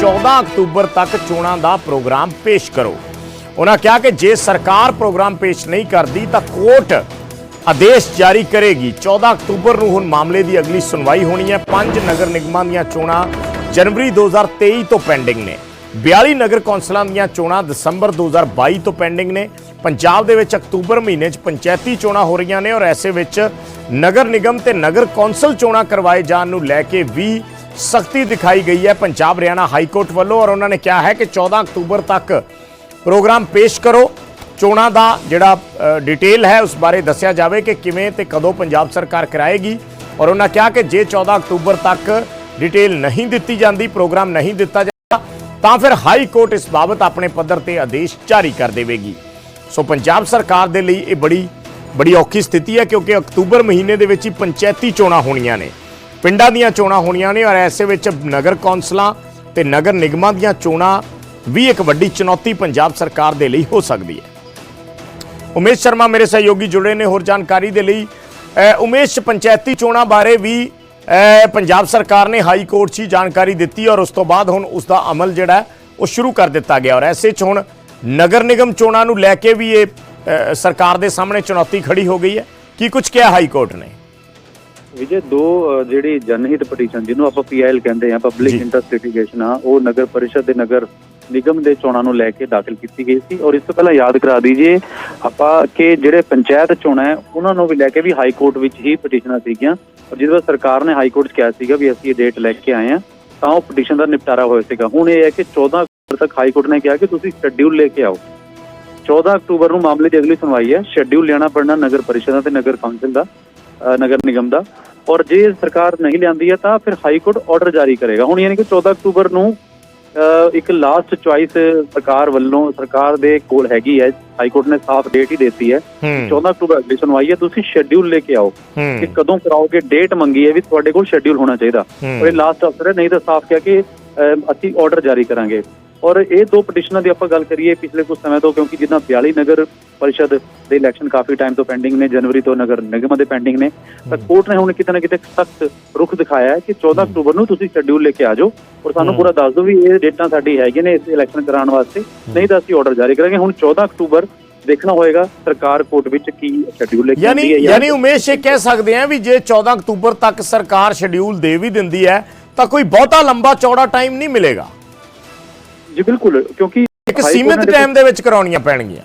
14 October ਤੱਕ ਚੋਣਾਂ ਦਾ programme ਪੇਸ਼ ਕਰੋ। ਉਹਨਾਂ ਕਿਹਾ ਕਿ ਜੇ ਸਰਕਾਰ ਪ੍ਰੋਗਰਾਮ ਪੇਸ਼ ਨਹੀਂ ਕਰਦੀ ਤਾਂ ਕੋਰਟ ਆਦੇਸ਼ ਜਾਰੀ ਕਰੇਗੀ। 14 ਅਕਤੂਬਰ ਨੂੰ ਹੁਣ ਮਾਮਲੇ ਦੀ ਅਗਲੀ ਸੁਣਵਾਈ ਹੋਣੀ ਹੈ। ਪੰਜ ਨਗਰ ਨਿਗਮਾਂ ਦੀਆਂ ਚੋਣਾਂ ਜਨਵਰੀ 2023 ਤੋਂ ਪੈਂਡਿੰਗ ਨੇ। 42 ਨਗਰ ਕੌਂਸਲਾਂ ਦੀਆਂ ਚੋਣਾਂ ਦਸੰਬਰ 2022 ਤੋਂ ਪੈਂਡਿੰਗ ਨੇ। ਪੰਜਾਬ ਦੇ ਵਿੱਚ ਅਕਤੂਬਰ ਮਹੀਨੇ 'ਚ ਪੰਚਾਇਤੀ ਚੋਣਾਂ ਹੋ ਰਹੀਆਂ ਨੇ ਔਰ ਐਸੇ ਵਿੱਚ ਨਗਰ ਨਿਗਮ ਤੇ ਨਗਰ ਕੌਂਸਲ ਚੋਣਾਂ ਕਰਵਾਏ ਜਾਣ ਨੂੰ ਲੈ ਕੇ ਵੀ ਸਖਤੀ ਦਿਖਾਈ ਗਈ ਹੈ ਪੰਜਾਬ ਹਰਿਆਣਾ ਹਾਈ ਕੋਰਟ ਵੱਲੋਂ ਔਰ ਉਹਨਾਂ ਨੇ ਕਿਹਾ ਹੈ ਕਿ 14 ਅਕਤੂਬਰ ਤੱਕ ਪ੍ਰੋਗਰਾਮ ਪੇਸ਼ ਕਰੋ। ਚੋਣਾਂ ਦਾ ਜਿਹੜਾ ਡਿਟੇਲ ਹੈ ਉਸ ਬਾਰੇ ਦੱਸਿਆ ਜਾਵੇ ਕਿ ਕਿਵੇਂ ਤੇ ਕਦੋਂ ਪੰਜਾਬ ਸਰਕਾਰ ਕਰਾਏਗੀ। ਔਰ ਉਹਨਾਂ ਕਿਹਾ ਕਿ ਜੇ 14 ਅਕਤੂਬਰ ਤੱਕ ਡਿਟੇਲ ਨਹੀਂ ਦਿੱਤੀ ਜਾਂਦੀ, ਪ੍ਰੋਗਰਾਮ ਨਹੀਂ ਦਿੱਤਾ ਜਾਂਦਾ, ਤਾਂ ਫਿਰ ਹਾਈ ਕੋਰਟ ਇਸ ਬਾਬਤ ਆਪਣੇ ਪੱਧਰ ਤੇ ਆਦੇਸ਼ ਜਾਰੀ ਕਰ ਦੇਵੇਗੀ। ਸੋ ਪੰਜਾਬ ਸਰਕਾਰ ਦੇ ਲਈ ਇਹ ਬੜੀ ਬੜੀ ਔਖੀ ਸਥਿਤੀ ਹੈ ਕਿਉਂਕਿ ਅਕਤੂਬਰ ਮਹੀਨੇ ਦੇ ਵਿੱਚ ਹੀ ਪੰਚਾਇਤੀ ਚੋਣਾਂ ਹੋਣੀਆਂ ਨੇ। ਪਿੰਡਾਂ ਦੀਆਂ ਚੋਣਾਂ ਹੋਣੀਆਂ ਨੇ ਔਰ ਐਸੇ ਵਿੱਚ ਨਗਰ ਕੌਂਸਲਾਂ ਤੇ ਨਗਰ ਨਿਗਮਾਂ ਦੀਆਂ ਚੋਣਾਂ ਵੀ ਇੱਕ ਵੱਡੀ ਚੁਣੌਤੀ ਪੰਜਾਬ ਸਰਕਾਰ ਦੇ ਲਈ ਹੋ ਸਕਦੀ ਹੈ। ਉਮੇਸ਼ ਸ਼ਰਮਾ ਮੇਰੇ ਸਹਿਯੋਗੀ ਜੁੜੇ ਨੇ, ਹੋਰ ਜਾਣਕਾਰੀ ਦੇ ਲਈ ਉਮੇਸ਼, ਪੰਚਾਇਤੀ ਚੋਣਾਂ ਬਾਰੇ ਵੀ ਪੰਜਾਬ ਸਰਕਾਰ ਨੇ ਹਾਈ ਕੋਰਟ 'ਚ ਹੀ ਜਾਣਕਾਰੀ ਦਿੱਤੀ ਔਰ ਉਸ ਤੋਂ ਬਾਅਦ ਹੁਣ ਉਸ ਦਾ ਅਮਲ ਜਿਹੜਾ ਉਹ ਸ਼ੁਰੂ ਕਰ ਦਿੱਤਾ ਗਿਆ। ਔਰ ਐਸੇ 'ਚ ਹੁਣ ਨਗਰ ਨਿਗਮ ਚੋਣਾਂ ਨੂੰ ਲੈ ਕੇ ਵੀ ਇਹ ਸਰਕਾਰ ਦੇ ਸਾਹਮਣੇ ਚੁਣੌਤੀ ਖੜੀ ਹੋ ਗਈ ਹੈ। ਕੀ ਕੁਝ ਕਿਹਾ ਹਾਈ ਕੋਰਟ ਨੇ? ਵਿਜੇ ਦੋ ਜਿਹੜੀ ਜਨਹਿਤ ਪਟੀਸ਼ਨ ਜਿਹਨੂੰ ਆਪਾਂ ਪੀਆਈਐਲ ਕਹਿੰਦੇ ਆ ਪਬਲਿਕ। ਇੰਟਰਸਟ ਲਿਟੀਗੇਸ਼ਨ ਆ ਉਹ ਨਗਰ ਪਰਿਸ਼ਦ ਦੇ ਨਗਰ ਨਿਗਮ ਦੇ ਚੋਣਾਂ ਨੂੰ ਲੈ ਕੇ ਦਾਖਲ ਕੀਤੀ ਗਈ ਸੀ ਔਰ ਇਸ ਤੋਂ ਪਹਿਲਾਂ ਯਾਦ ਕਰਾ ਦਈਏ ਆਪਾਂ ਕਿ ਜਿਹੜੇ ਪੰਚਾਇਤ ਚੋਣਾਂ ਹੈ ਉਹਨਾਂ ਨੂੰ ਵੀ ਲੈ ਕੇ ਵੀ ਹਾਈ ਕੋਰਟ ਵਿੱਚ ਹੀ ਪਟੀਸ਼ਨਾਂ ਸੀਗੀਆਂ। ਔਰ ਜਿਹਦੇ ਬਾਅਦ ਸਰਕਾਰ ਨੇ ਹਾਈ ਕੋਰਟ 'ਚ ਕਿਹਾ ਸੀਗਾ ਵੀ ਅਸੀਂ ਇਹ ਡੇਟ ਲੈ ਕੇ ਆਏ ਆ ਤਾਂ ਉਹ ਪਟੀਸ਼ਨ ਦਾ ਨਿਪਟਾਰਾ ਹੋਇਆ ਸੀਗਾ। ਹੁਣ ਇਹ ਹੈ ਕਿ 14 ਅਕਤੂਬਰ ਤੱਕ ਹਾਈ ਕੋਰਟ ਨੇ ਕਿਹਾ ਕਿ ਤੁਸੀਂ ਸ਼ੈਡਿਊਲ ਲੈ ਕੇ ਆਓ। 14 ਅਕਤੂਬਰ ਨੂੰ ਮਾਮਲੇ ਦੀ ਅਗਲੀ ਸੁਣਵਾਈ ਹੈ। ਸ਼ੈਡਿਊਲ ਲੈਣਾ ਪੜਨਾ ਨਗਰ ਪਰਿਸ਼ਦਾਂ ਤੇ ਨਗਰ ਕੌਂਸਲ ਦਾ। ਨਗਰ ਨਿਗਮ ਦਾ। ਔਰ ਜੇ ਸਰਕਾਰ ਨਹੀਂ ਲਿਆਂਦੀ ਹੈ ਤਾਂ ਫਿਰ ਹਾਈ ਕੋਰਟ ਆਰਡਰ ਜਾਰੀ ਕਰੇਗਾ। ਹੁਣ ਯਾਨੀ ਕਿ 14 ਅਕਤੂਬਰ ਨੂੰ ਇੱਕ ਲਾਸਟ ਚੁਆਇਸ ਸਰਕਾਰ ਵੱਲੋਂ ਸਰਕਾਰ ਦੇ ਕੋਲ ਹੈਗੀ ਹੈ। ਹਾਈ ਕੋਰਟ ਨੇ ਸਾਫ਼ ਡੇਟ ਹੀ ਦਿੱਤੀ ਹੈ। ਹੂੰ। 14 ਅਕਤੂਬਰ ਅਗਲੀ ਸੁਣਵਾਈ ਹੈ। ਤੁਸੀਂ ਸ਼ੈਡਿਊਲ ਲੈ ਕੇ ਆਓ ਕਿ ਕਦੋਂ ਕਰਾਓਗੇ ਡੇਟ ਮੰਗੀ ਹੈ ਵੀ ਤੁਹਾਡੇ ਕੋਲ ਸ਼ੈਡਿਊਲ ਹੋਣਾ ਚਾਹੀਦਾ। ਔਰ ਇਹ ਲਾਸਟ ਅਫਸਰ ਹੈ ਨਹੀਂ ਤਾਂ ਸਾਫ਼ ਕਿਹਾ ਕਿ ਅਸੀਂ ਆਰਡਰ ਜਾਰੀ ਕਰਾਂਗੇ। ਔਰ ਇਹ ਦੋ ਪਟੀਸ਼ਨਾਂ ਦੀ ਆਪਾਂ ਗੱਲ ਕਰੀਏ ਪਿਛਲੇ ਕੁਝ ਸਮੇਂ ਤੋਂ ਕਿਉਂਕਿ ਜਿੱਦਾਂ 42 ਨਗਰ ਪਰਿਸ਼ਦ ਦੇ ਇਲੈਕਸ਼ਨ ਕਾਫੀ ਟਾਈਮ ਤੋਂ ਪੈਂਡਿੰਗ ਨੇ ਜਨਵਰੀ ਤੋਂ ਨਗਰ ਨਿਗਮ ਦੇ ਪੈਂਡਿੰਗ ਨੇ ਤਾਂ ਕੋਰਟ ਨੇ ਹੁਣ ਕਿਤੇ ਨਾ ਕਿਤੇ ਸਖਤ ਰੁਖ ਦਿਖਾਇਆ ਹੈ ਕਿ 14 ਅਕਤੂਬਰ ਨੂੰ ਤੁਸੀਂ ਸ਼ੈਡਿਊਲ ਲੈ ਕੇ ਆ ਜਾਓ ਔਰ ਸਾਨੂੰ। ਪੂਰਾ ਦੱਸ ਦਿਓ ਵੀ ਇਹ ਡੇਟਾਂ ਸਾਡੀ ਹੈਗੀਆਂ ਨੇ ਇਸ ਇਲੈਕਸ਼ਨ ਕਰਾਉਣ ਵਾਸਤੇ। ਨਹੀਂ ਤਾਂ ਅਸੀਂ ਆਰਡਰ ਜਾਰੀ ਕਰਾਂਗੇ। ਹੁਣ 14 ਅਕਤੂਬਰ ਦੇਖਣਾ ਹੋਏਗਾ ਸਰਕਾਰ ਕੋਰਟ ਵਿੱਚ ਕੀ ਸ਼ੈਡਿਊਲ ਲੈ ਕੇ ਆਉਂਦੀ ਹੈ ਯਾਨੀ ਉਮੇਸ਼ ਇਹ ਕਹਿ ਸਕਦੇ ਆ ਵੀ ਜੇ 14 ਅਕਤੂਬਰ ਤੱਕ ਸਰਕਾਰ ਸ਼ਡਿਊਲ ਦੇ ਵੀ ਦਿੰਦੀ ਹੈ ਤਾਂ ਕੋਈ ਬਹੁਤਾ ਲੰਬਾ ਚੌੜਾ ਟਾਈਮ ਨਹੀਂ ਮਿਲੇਗਾ। ਜੀ ਬਿਲਕੁਲ ਕਿਉਂਕਿ ਇੱਕ ਸੀਮਿਤ ਟਾਈਮ ਦੇ ਵਿੱਚ ਕਰਾਉਣੀਆਂ ਪੈਣਗੀਆਂ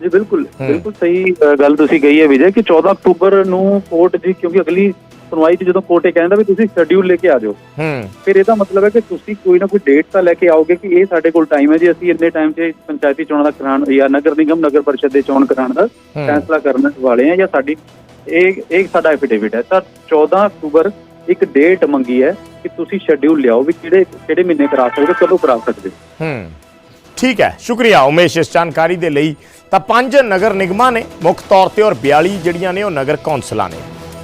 ਜੀ ਬਿਲਕੁਲ। ਬਿਲਕੁਲ ਸਹੀ ਗੱਲ ਤੁਸੀਂ ਕਹੀ ਹੈ ਵਿਜੇ ਕਿ 14 ਅਕਤੂਬਰ ਨੂੰ ਕੋਰਟ ਜੀ ਕਿਉਂਕਿ ਅਗਲੀ ਸੁਣਵਾਈ 'ਚ ਜਦੋਂ ਕੋਰਟ ਇਹ ਕਹਿੰਦਾ ਵੀ ਤੁਸੀਂ ਸ਼ੈਡਿਊਲ ਲੈ ਕੇ ਆ ਜਾਓ ਹੂੰ ਫਿਰ ਇਹਦਾ ਮਤਲਬ ਹੈ ਕਿ ਤੁਸੀਂ ਕੋਈ ਨਾ ਕੋਈ ਡੇਟ ਤਾਂ ਲੈ ਕੇ ਆਓਗੇ ਕਿ ਇਹ ਸਾਡੇ ਕੋਲ ਟਾਈਮ ਹੈ ਜੀ ਅਸੀਂ ਇੰਨੇ ਟਾਈਮ 'ਚ ਪੰਚਾਇਤੀ ਚੋਣਾਂ ਦਾ ਕਰਾਉਣ ਜਾਂ ਨਗਰ ਨਿਗਮ ਨਗਰ ਪਰਿਸ਼ਦ ਦੇ ਚੋਣ ਕਰਾਉਣ ਦਾ। ਫੈਸਲਾ ਕਰਨ ਵਾਲੇ ਆ ਜਾਂ ਸਾਡੀ ਇਹ ਇਹ ਸਾਡਾ ਐਫੀਡੇਵਿਟ ਹੈ ਸਰ 14 ਅਕਤੂਬਰ ਇੱਕ ਡੇਟ ਮੰਗੀ ਹੈ ਕਿ ਤੁਸੀਂ ਸ਼ੈਡਿਊਲ ਲਿਆਓ ਵੀ ਕਿਹੜੇ ਕਿਹੜੇ ਮਹੀਨੇ ਕਰਾ ਸਕਦੇ ਕਦੋਂ ਕਰਾ ਸਕਦੇ ਹੂੰ। ਠੀਕ ਹੈ, ਸ਼ੁਕਰੀਆ ਉਮੇਸ਼ ਇਸ ਜਾਣਕਾਰੀ ਦੇ ਲਈ। ਤਾਂ ਪੰਜ ਨਗਰ ਨਿਗਮਾਂ ਨੇ ਮੁੱਖ ਤੌਰ ਤੇ ਔਰ 42 ਜਿਹੜੀਆਂ ਨੇ ਉਹ ਨਗਰ ਕੌਂਸਲਾਂ ਨੇ।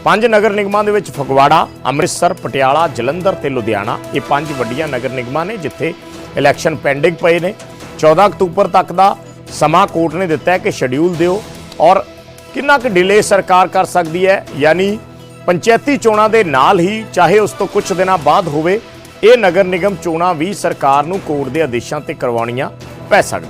ਪੰਜ ਨਗਰ ਨਿਗਮਾਂ ਦੇ ਵਿੱਚ ਫਗਵਾੜਾ, ਅੰਮ੍ਰਿਤਸਰ, ਪਟਿਆਲਾ, ਜਲੰਧਰ ਤੇ ਲੁਧਿਆਣਾ ਇਹ ਪੰਜ ਵੱਡੀਆਂ ਨਗਰ ਨਿਗਮਾਂ ਨੇ ਜਿੱਥੇ ਇਲੈਕਸ਼ਨ ਪੈਂਡਿੰਗ ਪਏ ਨੇ। 14 ਅਕਤੂਬਰ ਤੱਕ ਦਾ ਸਮਾਂ ਕੋਰਟ ਨੇ ਦਿੱਤਾ ਹੈ ਕਿ ਸ਼ਡਿਊਲ ਦਿਓ ਔਰ ਕਿੰਨਾ ਕੁ ਡਿਲੇ ਸਰਕਾਰ ਕਰ ਸਕਦੀ ਹੈ, ਯਾਨੀ ਪੰਚਾਇਤੀ ਚੋਣਾਂ ਦੇ ਨਾਲ ਹੀ ਚਾਹੇ ਉਸ ਤੋਂ ਕੁਝ ਦਿਨਾਂ ਬਾਅਦ ਹੋਵੇ, ਇਹ ਨਗਰ ਨਿਗਮ ਚੋਣਾਂ ਵੀ ਸਰਕਾਰ ਨੂੰ ਕੋਰਟ ਦੇ ਆਦੇਸ਼ਾਂ ਤੇ ਕਰਵਾਉਣੀਆਂ ਪੈ ਸਕਦੀਆਂ।